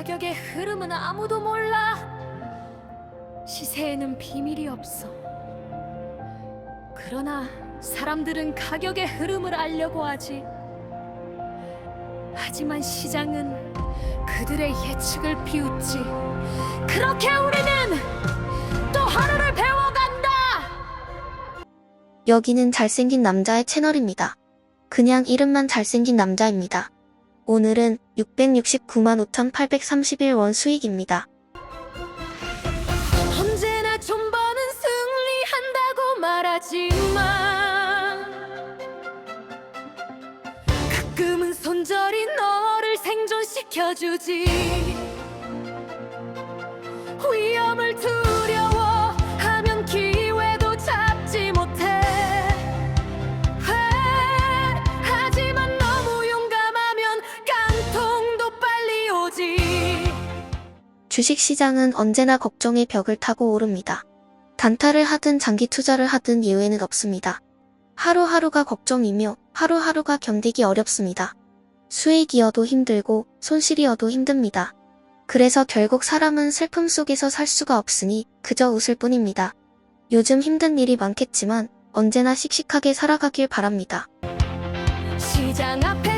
가격의 흐름은 아무도 몰라. 시세에는 비밀이 없어. 그러나 사람들은 가격의 흐름을 알려고 하지. 하지만 시장은 그들의 예측을 비웃지. 그렇게 우리는 또 하루를 배워간다. 여기는 잘생긴 남자의 채널입니다. 그냥 이름만 잘생긴 남자입니다. 오늘은 669만 5,831원 수익입니다. 언제나 존버는 승리한다고 말하지만 가끔은 손절이 너를 생존시켜주지 위험을 두려 주식시장은 언제나 걱정의 벽을 타고 오릅니다. 단타를 하든 장기 투자를 하든 예외는 없습니다. 하루하루가 걱정이며 하루하루가 견디기 어렵습니다. 수익이어도 힘들고 손실이어도 힘듭니다. 그래서 결국 사람은 슬픔 속에서 살 수가 없으니 그저 웃을 뿐입니다. 요즘 힘든 일이 많겠지만 언제나 씩씩하게 살아가길 바랍니다. 시장 앞에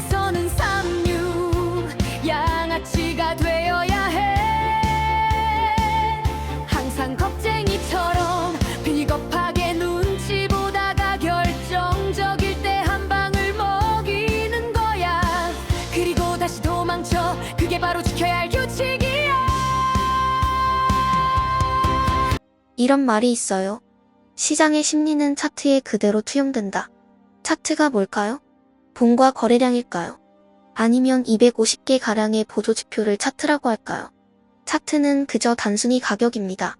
이런 말이 있어요. 시장의 심리는 차트에 그대로 투영된다. 차트가 뭘까요? 봉과 거래량일까요? 아니면 250개 가량의 보조지표를 차트라고 할까요? 차트는 그저 단순히 가격입니다.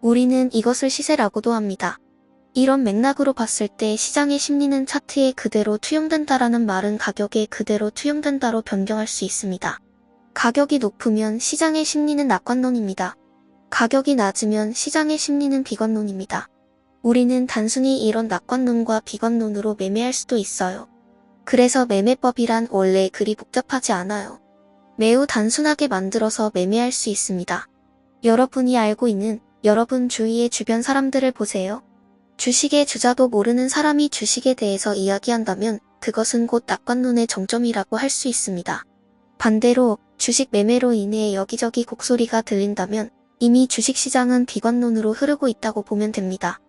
우리는 이것을 시세라고도 합니다. 이런 맥락으로 봤을 때 시장의 심리는 차트에 그대로 투영된다라는 말은 가격에 그대로 투영된다로 변경할 수 있습니다. 가격이 높으면 시장의 심리는 낙관론입니다. 가격이 낮으면 시장의 심리는 비관론입니다. 우리는 단순히 이런 낙관론과 비관론으로 매매할 수도 있어요. 그래서 매매법이란 원래 그리 복잡하지 않아요. 매우 단순하게 만들어서 매매할 수 있습니다. 여러분이 알고 있는 여러분 주위의 주변 사람들을 보세요. 주식의 주자도 모르는 사람이 주식에 대해서 이야기한다면 그것은 곧 낙관론의 정점이라고 할 수 있습니다. 반대로 주식 매매로 인해 여기저기 곡소리가 들린다면 이미 주식시장은 비관론으로 흐르고 있다고 보면 됩니다.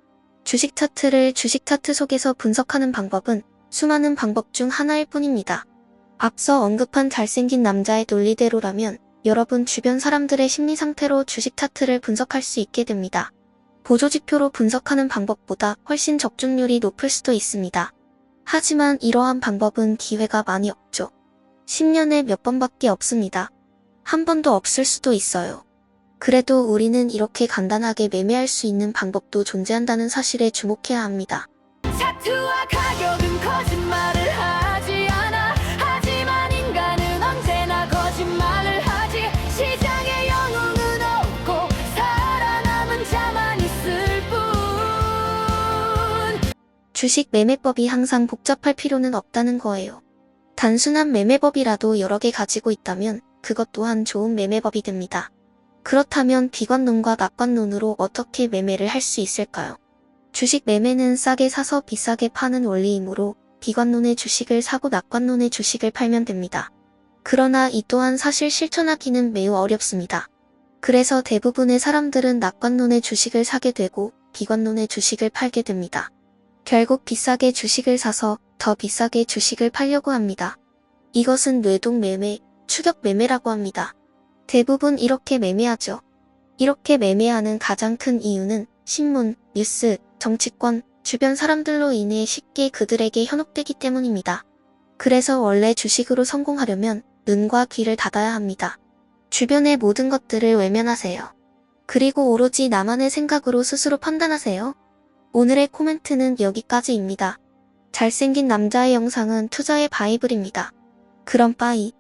주식 차트를 주식 차트 속에서 분석하는 방법은 수많은 방법 중 하나일 뿐입니다. 앞서 언급한 잘생긴 남자의 논리대로라면 여러분 주변 사람들의 심리 상태로 주식 차트를 분석할 수 있게 됩니다. 보조지표로 분석하는 방법보다 훨씬 적중률이 높을 수도 있습니다. 하지만 이러한 방법은 기회가 많이 없죠. 10년에 몇 번밖에 없습니다. 한 번도 없을 수도 있어요. 그래도 우리는 이렇게 간단하게 매매할 수 있는 방법도 존재한다는 사실에 주목해야 합니다. 차트와 가격은 거짓말을 하지 않아 하지만 인간은 언제나 거짓말을 하지 시장의 영웅은 없고 살아남은 자만 있을 뿐 주식 매매법이 항상 복잡할 필요는 없다는 거예요. 단순한 매매법이라도 여러 개 가지고 있다면 그것 또한 좋은 매매법이 됩니다. 그렇다면 비관론과 낙관론으로 어떻게 매매를 할 수 있을까요? 주식 매매는 싸게 사서 비싸게 파는 원리이므로 비관론의 주식을 사고 낙관론의 주식을 팔면 됩니다. 그러나 이 또한 사실 실천하기는 매우 어렵습니다. 그래서 대부분의 사람들은 낙관론의 주식을 사게 되고 비관론의 주식을 팔게 됩니다. 결국 비싸게 주식을 사서 더 비싸게 주식을 팔려고 합니다. 이것은 뇌동 매매, 추격 매매라고 합니다. 대부분 이렇게 매매하죠. 이렇게 매매하는 가장 큰 이유는 신문, 뉴스, 정치권, 주변 사람들로 인해 쉽게 그들에게 현혹되기 때문입니다. 그래서 원래 주식으로 성공하려면 눈과 귀를 닫아야 합니다. 주변의 모든 것들을 외면하세요. 그리고 오로지 나만의 생각으로 스스로 판단하세요. 오늘의 코멘트는 여기까지입니다. 잘생긴 남자의 영상은 투자의 바이블입니다. 그럼 빠이.